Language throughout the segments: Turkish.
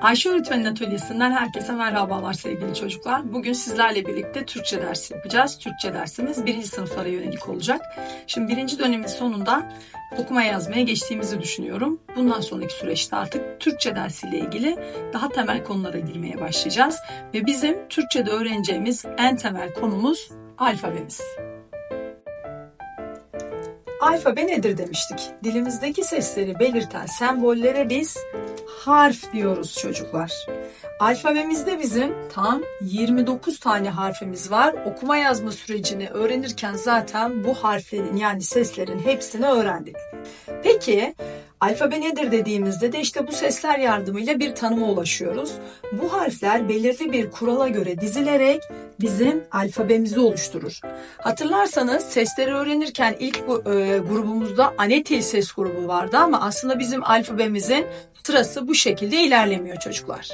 Ayşe Öğretmenin Atölyesi'nden herkese merhabalar sevgili çocuklar. Bugün sizlerle birlikte Türkçe dersi yapacağız. Türkçe dersimiz birinci sınıflara yönelik olacak. Şimdi birinci dönemin sonunda okuma yazmaya geçtiğimizi düşünüyorum. Bundan sonraki süreçte artık Türkçe dersiyle ilgili daha temel konulara girmeye başlayacağız. Ve bizim Türkçe'de öğreneceğimiz en temel konumuz alfabemiz. Alfabe nedir demiştik. Dilimizdeki sesleri belirten sembollere biz harf diyoruz çocuklar. Alfabemizde bizim tam 29 tane harfimiz var. Okuma yazma sürecini öğrenirken zaten bu harflerin yani seslerin hepsini öğrendik. Peki alfabe nedir dediğimizde de işte bu sesler yardımıyla bir tanıma ulaşıyoruz. Bu harfler belirli bir kurala göre dizilerek bizim alfabemizi oluşturur. Hatırlarsanız sesleri öğrenirken ilk bu e, grubumuzda anetil ses grubu vardı ama aslında bizim alfabemizin sırası bu şekilde ilerlemiyor çocuklar.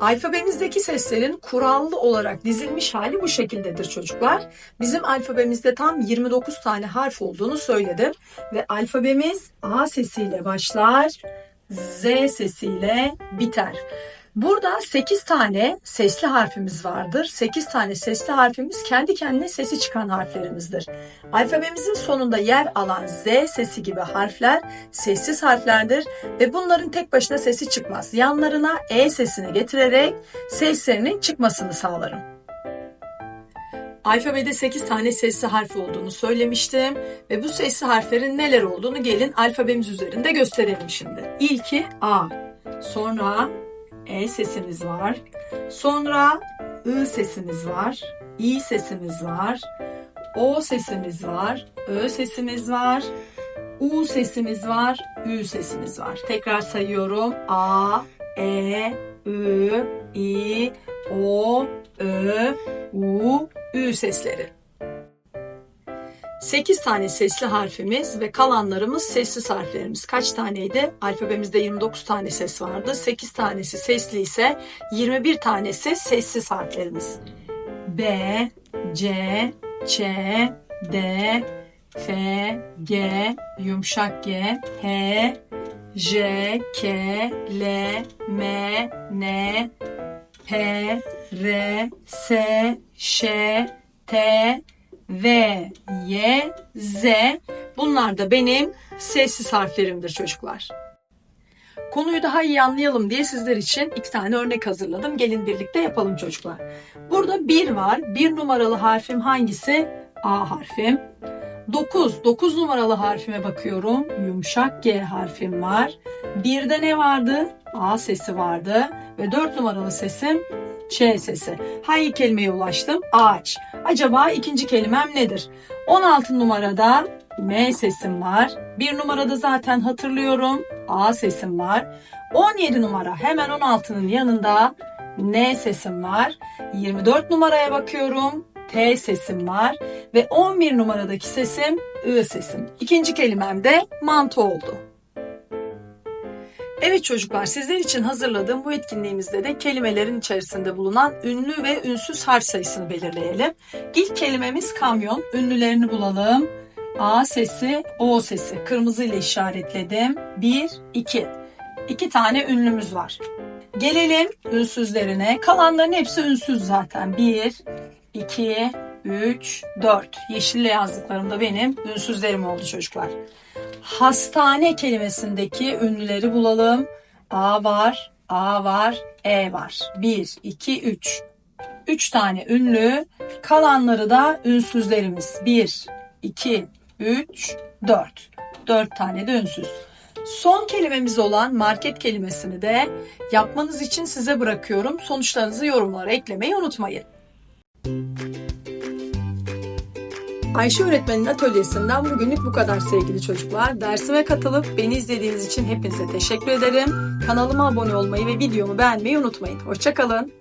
Alfabemizdeki seslerin kurallı olarak dizilmiş hali bu şekildedir çocuklar. Bizim alfabemizde tam 29 tane harf olduğunu söyledim ve alfabemiz A sesiyle başlar, Z sesiyle biter. Burada 8 tane sesli harfimiz vardır. 8 tane sesli harfimiz kendi kendine sesi çıkan harflerimizdir. Alfabemizin sonunda yer alan Z sesi gibi harfler sessiz harflerdir ve bunların tek başına sesi çıkmaz. Yanlarına E sesini getirerek seslerinin çıkmasını sağlarım. Alfabede 8 tane sesli harf olduğunu söylemiştim ve bu sesli harflerin neler olduğunu gelin alfabemiz üzerinde gösterelim şimdi. İlki A, sonra e sesimiz var. Sonra I sesimiz var. İ sesimiz var. O sesimiz var. Ö sesimiz var. U sesimiz var. Ü sesimiz var. Tekrar sayıyorum. A, E, Ü, İ, O, Ö, U, Ü sesleri. 8 tane sesli harfimiz ve kalanlarımız sessiz harflerimiz. Kaç taneydi? Alfabemizde 29 tane ses vardı. 8 tanesi sesli ise 21 tanesi sessiz harflerimiz. B, C, Ç, D, F, G, yumuşak G, H, J, K, L, M, N, P, R, S, Ş, T, V, Y, Z. Bunlar da benim sessiz harflerimdir çocuklar. Konuyu daha iyi anlayalım diye sizler için iki tane örnek hazırladım. Gelin birlikte yapalım çocuklar. Burada bir var. Bir numaralı harfim hangisi? A harfim. 9. 9 numaralı harfime bakıyorum. Yumuşak G harfim var. Birde ne vardı? A sesi vardı. Ve 4 numaralı sesim Ç sesi. Hangi kelimeye ulaştım? Ağaç. Acaba ikinci kelimem nedir? 16 numarada M sesim var. Bir numarada zaten hatırlıyorum. A sesim var. 17 numara hemen 16'nın yanında N sesim var. 24 numaraya bakıyorum. T sesim var. Ve 11 numaradaki sesim I sesim. İkinci kelimem de mantı oldu. Evet çocuklar sizler için hazırladığım bu etkinliğimizde de kelimelerin içerisinde bulunan ünlü ve ünsüz harf sayısını belirleyelim. İlk kelimemiz kamyon. Ünlülerini bulalım. A sesi, O sesi. Kırmızı ile işaretledim. 1, 2. İki tane ünlümüz var. Gelelim ünsüzlerine. Kalanların hepsi ünsüz zaten. 1, 2, 3, 4. Yeşille yazdıklarımda benim ünsüzlerim oldu çocuklar. Hastane kelimesindeki ünlüleri bulalım. A var, A var, E var. 1, 2, 3. 3 tane ünlü, kalanları da ünsüzlerimiz. 1, 2, 3, 4. 4 tane de ünsüz. Son kelimemiz olan market kelimesini de yapmanız için size bırakıyorum. Sonuçlarınızı yorumlara eklemeyi unutmayın. Ayşe öğretmenin atölyesinden bugünlük bu kadar sevgili çocuklar. Dersime katılıp beni izlediğiniz için hepinize teşekkür ederim. Kanalıma abone olmayı ve videomu beğenmeyi unutmayın. Hoşçakalın.